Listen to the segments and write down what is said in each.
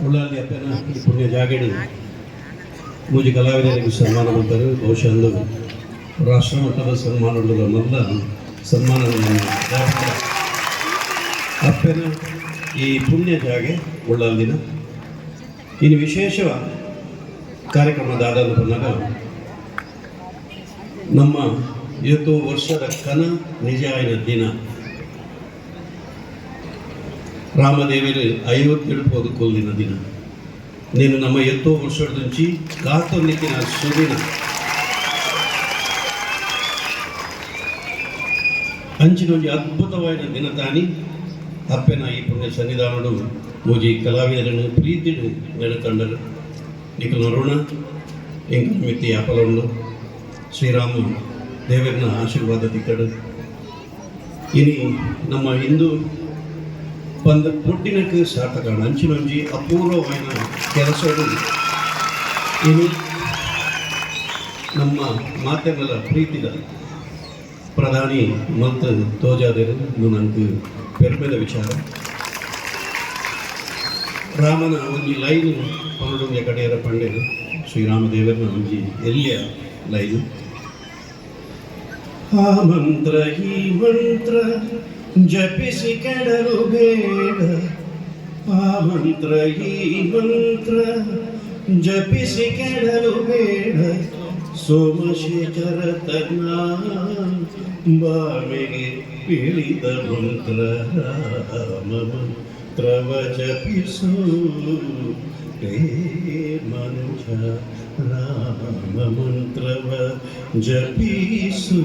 ಉಳ್ಳಾಲಿ ಅಪ್ಪನ ಈ ಪುಣ್ಯ ಜಾಗಡಿ ಮೂಜಿ ಕಲಾವಿದರಿಗೆ ಸನ್ಮಾನ ಮಾಡ್ತಾರೆ ಬಹುಶಃ ಅಂದು ರಾಷ್ಟ್ರ ಮಟ್ಟದ ಸನ್ಮಾನಗಳ ಮೊದಲ ಸನ್ಮಾನ ಅಪ್ಪನ ಈ ಪುಣ್ಯ ಜಾಗೆ ಉಳ್ಳಾಲಿನ ಇನ್ನು ವಿಶೇಷ ಕಾರ್ಯಕ್ರಮದ ಆಧಾರದ ಬಂದಾಗ ನಮ್ಮ ಇವತ್ತು ವರ್ಷದ ಕನ ನಿಜ ದಿನ. రామదేవిని ఐవత్తేడు పొదుకొల్లిన దిన నేను నమ్మ ఎంతో వర్షం నుంచి కాతొన్నికిన సుదిన అంచి నుంచి అద్భుతమైన దినతాని అప్పెన ఈ పుణ్య సన్నిధానుడు మూజి కళావిదలను ప్రీతిడు నెడతండరు నీకు నరుణ ఇంక మిత్తి ఆపలంలో ಶ್ರೀರಾಮ ದೇವರನ್ನ ಆಶೀರ್ವಾದ ತಿಕ್ಕಡು ಇನಿ ನಮ್ಮ ಹಿಂದೂ ಪಂದ ಪುಟ್ಟಿನಕ್ಕೆ ಸಾರ್ಥಕ ಅಂಚಿನೊಂಜಿ ಅಪೂರ್ವವಾದ ಕೆಲಸಗಳು. ಇದು ನಮ್ಮ ಮಾತೆಗಳ ಪ್ರೀತಿದ ಪ್ರಧಾನಿ ಮಂತ್ ತೋಜಾದರು ನನಗೆ ಪೆರ್ಮೆದ ವಿಚಾರ. ರಾಮನ ಒಂಜಿ ಲೈನ್ ಪನ್ನೊಂದು ಕಡೆಯರ ಪಂಡೆ ಶ್ರೀರಾಮದೇವರನ ಒಂಜಿ ಎಲ್ಲಿಯ ಲೈನ್ ಆ ಮಂತ್ರ, ಈ ಮಂತ್ರ ಜಪಿಸಿ ಕೆಡಲು ಬೇಡ ಆ ಮಂತ್ರ ಈ ಮಂತ್ರ ಜಪಿಸಿ ಕೆಡಲು ಬೇಡ ಸೋಮಶೇಖರ ತನ್ನ ಬಾಮೆಗೆ ಇಳಿದ ಮಂತ್ರ ರಾಮ ಮಂತ್ರವ ಜಪಿಸು ಹೇ ಮನುಜ ರಾಮ ಮಂತ್ರವ ಜಪಿಸು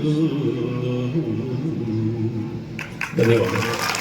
跟着我们